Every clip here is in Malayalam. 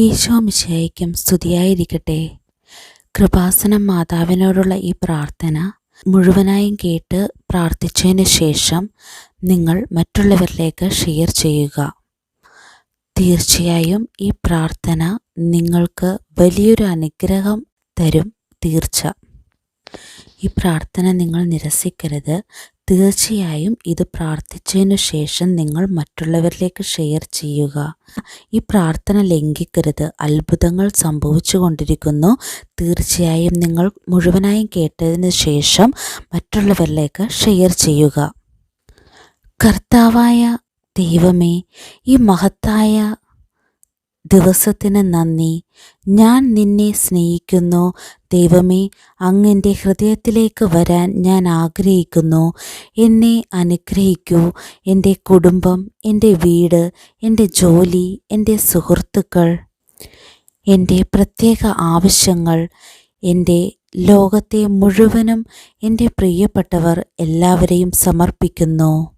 ഈശോ മിശയ്ക്കും സ്തുതിയായിരിക്കട്ടെ. കൃപാസനം മാതാവിനോടുള്ള ഈ പ്രാർത്ഥന മുഴുവനായും കേട്ട് പ്രാർത്ഥിച്ചതിന് ശേഷം നിങ്ങൾ മറ്റുള്ളവരിലേക്ക് ഷെയർ ചെയ്യുക. തീർച്ചയായും ഈ പ്രാർത്ഥന നിങ്ങൾക്ക് വലിയൊരു അനുഗ്രഹം തരും. തീർച്ച. ഈ പ്രാർത്ഥന നിങ്ങൾ നിരസിക്കരുത്. തീർച്ചയായും ഇത് പ്രാർത്ഥിച്ചതിനു ശേഷം നിങ്ങൾ മറ്റുള്ളവരിലേക്ക് ഷെയർ ചെയ്യുക. ഈ പ്രാർത്ഥന ലംഘിക്കരുത്. അത്ഭുതങ്ങൾ സംഭവിച്ചു കൊണ്ടിരിക്കുന്നു തീർച്ചയായും നിങ്ങൾ മുഴുവനായും കേട്ടതിന് ശേഷം മറ്റുള്ളവരിലേക്ക് ഷെയർ ചെയ്യുക. കർത്താവായ ദൈവമേ ഈ മഹത്തായ ദിവസത്തിന് നന്ദി. ഞാൻ നിന്നെ സ്നേഹിക്കുന്നു. ദൈവമേ അങ്ങന്റെ ഹൃദയത്തിലേക്ക് വരാൻ ഞാൻ ആഗ്രഹിക്കുന്നു. എന്നെ അനുഗ്രഹിക്കൂ. എന്റെ കുടുംബം എന്റെ വീട് എന്റെ ജോലി എന്റെ സുഹൃത്തുക്കൾ എന്റെ പ്രത്യേക ആവശ്യങ്ങൾ എന്റെ ലോകത്തെ മുഴുവനും എന്റെ പ്രിയപ്പെട്ടവർ എല്ലാവരെയും സമർപ്പിക്കുന്നു.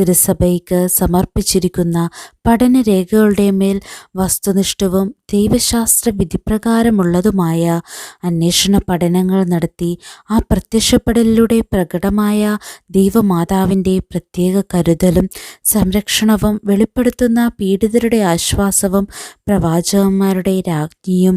തിരുസഭയ്ക്ക് സമർപ്പിച്ചിരിക്കുന്ന പഠനരേഖകളുടെ മേൽ വസ്തുനിഷ്ഠവും ദൈവശാസ്ത്ര വിധിപ്രകാരമുള്ളതുമായ അന്വേഷണ പഠനങ്ങൾ നടത്തി ആ പ്രത്യക്ഷപ്പെടലിലൂടെ പ്രകടമായ ദൈവമാതാവിന്റെ പ്രത്യേക കരുതലും സംരക്ഷണവും വെളിപ്പെടുത്തുന്ന പീഡിതരുടെ ആശ്വാസവും പ്രവാചകന്മാരുടെ രാജ്ഞിയും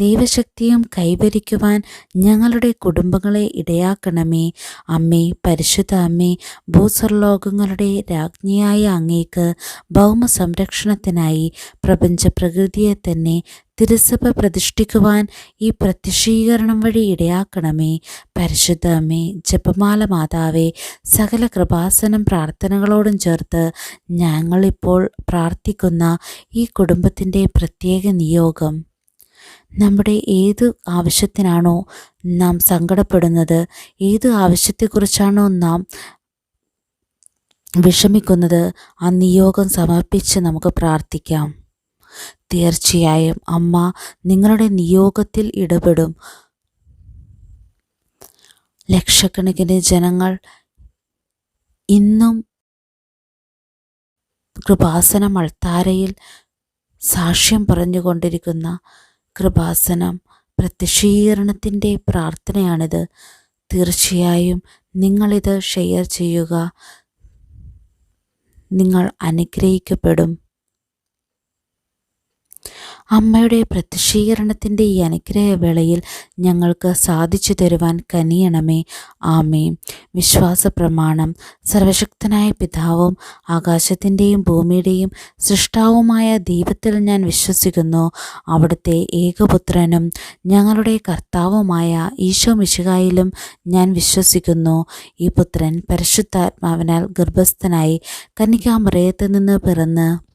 ദൈവശക്തിയും കൈവരിക്കുവാൻ ഞങ്ങളുടെ കുടുംബങ്ങളെ ഇടയാക്കണമേ. അമ്മേ പരിശുദ്ധ അമ്മേ ഭൂസ്വർലോകങ്ങളുടെ രാജ്ഞിയായ അങ്ങേക്ക് ഭൗമ സംരക്ഷണത്തിനായി പ്രപഞ്ച പ്രകൃതിയെ തന്നെ തിരുസഭ പ്രതിഷ്ഠിക്കുവാൻ ഈ പ്രത്യക്ഷീകരണം വഴി ഇടയാക്കണമേ. പരിശുദ്ധ അമ്മേ ജപമാല മാതാവേ സകല കൃപാസനം പ്രാർത്ഥനകളോടും ചേർത്ത് ഞങ്ങളിപ്പോൾ പ്രാർത്ഥിക്കുന്ന ഈ കുടുംബത്തിന്റെ പ്രത്യേക നിയോഗം. നമ്മുടെ ഏത് ആവശ്യത്തിനാണോ നാം സങ്കടപ്പെടുന്നത് ഏത് ആവശ്യത്തെക്കുറിച്ചാണോ നാം വിഷമിക്കുന്നത് ആ നിയോഗം സമർപ്പിച്ച് നമുക്ക് പ്രാർത്ഥിക്കാം. തീർച്ചയായും അമ്മ നിങ്ങളുടെ നിയോഗത്തിൽ ഇടപെടും. ലക്ഷക്കണക്കിന് ജനങ്ങൾ ഇന്നും കൃപാസനം അൾത്താരയിൽ സാക്ഷ്യം പറഞ്ഞുകൊണ്ടിരിക്കുന്ന കൃപാസനം പ്രത്യക്ഷീകരണത്തിന്റെ പ്രാർത്ഥനയാണിത്. തീർച്ചയായും നിങ്ങളിത് ഷെയർ ചെയ്യുക. നിങ്ങൾ അനുഗ്രഹിക്കപ്പെടും. അമ്മയുടെ പ്രത്യക്ഷീകരണത്തിന്റെ ഈ അനുഗ്രഹവേളയിൽ ഞങ്ങൾക്ക് സാധിച്ചു തരുവാൻ കനിയണമേ. ആമേ വിശ്വാസ പ്രമാണം സർവശക്തനായ പിതാവും ആകാശത്തിന്റെയും ഭൂമിയുടെയും സൃഷ്ടാവുമായ ദൈവത്തിൽ ഞാൻ വിശ്വസിക്കുന്നു. അവിടുത്തെ ഏകപുത്രനും ഞങ്ങളുടെ കർത്താവുമായ ഈശോ മിശുകായിലും ഞാൻ വിശ്വസിക്കുന്നു. ഈ പുത്രൻ പരിശുദ്ധാത്മാവിനാൽ ഗർഭസ്ഥനായി കന്യകാമറയത്ത് നിന്ന് പിറന്ന്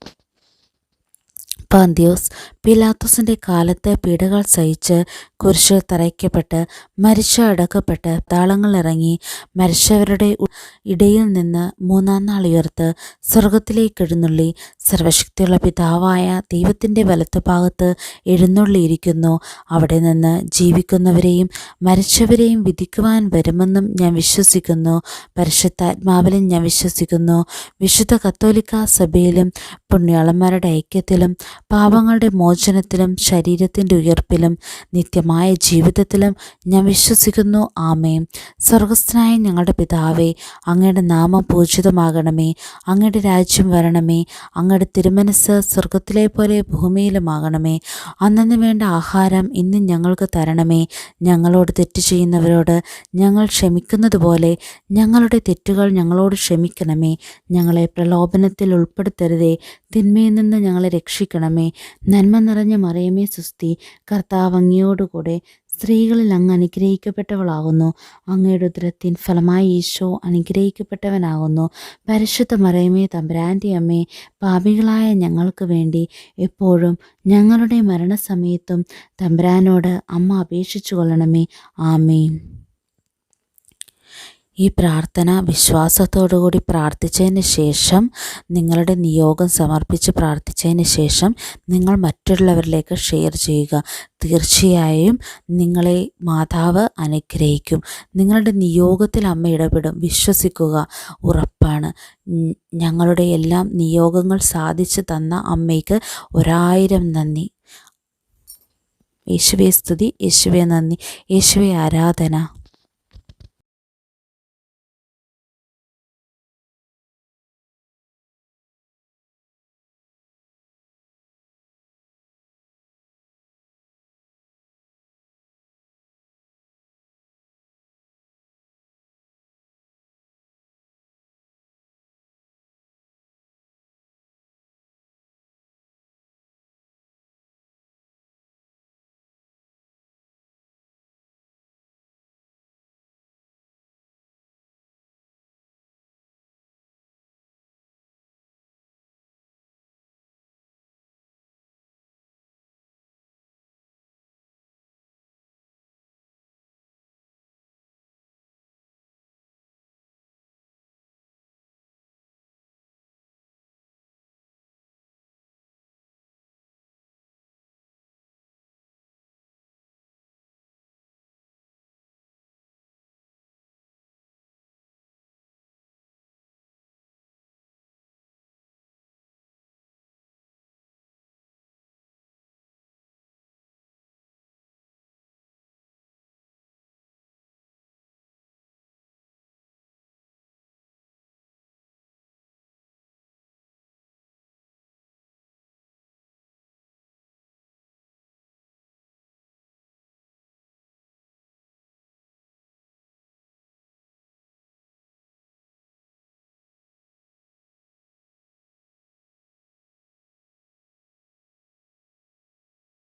പാന്തിയോസ് പിലാത്തോസിന്റെ കാലത്തെ പീഡകൾ സഹിച്ച് കുരിശിൽ തറയ്ക്കപ്പെട്ട് മരിച്ച അടക്കപ്പെട്ട് താളങ്ങൾ ഇറങ്ങി മരിച്ചവരുടെ ഇടയിൽ നിന്ന് മൂന്നാം നാൾ ഉയർത്ത് സ്വർഗത്തിലേക്ക് എഴുന്നള്ളി സർവശക്തിയുള്ള പിതാവായ ദൈവത്തിന്റെ വലത്തുഭാഗത്ത് എഴുന്നള്ളിയിരിക്കുന്നു. അവിടെ നിന്ന് ജീവിക്കുന്നവരെയും മരിച്ചവരെയും വിധിക്കുവാൻ വരുമെന്നും ഞാൻ വിശ്വസിക്കുന്നു. പരിശുദ്ധാത്മാവിലും ഞാൻ വിശ്വസിക്കുന്നു. വിശുദ്ധ കത്തോലിക്ക സഭയിലും പുണ്യാളന്മാരുടെ ഐക്യത്തിലും പാപങ്ങളുടെ മോചനത്തിലും ശരീരത്തിന്റെ ഉയർപ്പിലും നിത്യമായ ജീവിതത്തിലും ഞാൻ വിശ്വസിക്കുന്നു. ആമേ സ്വർഗസ്ഥനായ ഞങ്ങളുടെ പിതാവേ അങ്ങയുടെ നാമം പൂജിതമാകണമേ. അങ്ങയുടെ രാജ്യം വരണമേ. അങ്ങയുടെ തിരുമനസ് സ്വർഗത്തിലെ പോലെ ഭൂമിയിലുമാകണമേ. അന്നു വേണ്ട ആഹാരം ഇന്ന് ഞങ്ങൾക്ക് തരണമേ. ഞങ്ങളോട് തെറ്റ് ചെയ്യുന്നവരോട് ഞങ്ങൾ ക്ഷമിക്കുന്നത് പോലെ ഞങ്ങളുടെ തെറ്റുകൾ ഞങ്ങളോട് ക്ഷമിക്കണമേ. ഞങ്ങളെ പ്രലോഭനത്തിൽ ഉൾപ്പെടുത്തരുതേ. തിന്മയിൽ നിന്ന് ഞങ്ങളെ രക്ഷിക്കണമേ നന്മ നിറഞ്ഞ മറിയമേ സുസ്തി കർത്താവ് അങ്ങയോടുകൂടെ സ്ത്രീകളിൽ അങ്ങ് അനുഗ്രഹിക്കപ്പെട്ടവളാകുന്നു. അങ്ങയുടെ ഉദരത്തിൻ ഫലമായി ഈശോ അനുഗ്രഹിക്കപ്പെട്ടവനാകുന്നു. പരിശുദ്ധ മറയമേ തമ്പുരാന്റെ അമ്മേ പാപികളായ ഞങ്ങൾക്ക് വേണ്ടി എപ്പോഴും ഞങ്ങളുടെ മരണസമയത്തും തമ്പുരാനോട് അമ്മ അപേക്ഷിച്ചു കൊള്ളണമേ ആമേൻ. ഈ പ്രാർത്ഥന വിശ്വാസത്തോടുകൂടി പ്രാർത്ഥിച്ചതിന് ശേഷം നിങ്ങളുടെ നിയോഗം സമർപ്പിച്ച് പ്രാർത്ഥിച്ചതിന് ശേഷം നിങ്ങൾ മറ്റുള്ളവരിലേക്ക് ഷെയർ ചെയ്യുക. തീർച്ചയായും നിങ്ങളെ മാതാവ് അനുഗ്രഹിക്കും. നിങ്ങളുടെ നിയോഗത്തിൽ അമ്മ ഇടപെടും. വിശ്വസിക്കുക. ഉറപ്പാണ്. ഞങ്ങളുടെ എല്ലാം നിയോഗങ്ങൾ സാധിച്ചു തന്ന അമ്മയ്ക്ക് ഒരായിരം നന്ദി. യേശുവെ സ്തുതി. യേശുവെ നന്ദി. യേശുവെ ആരാധന.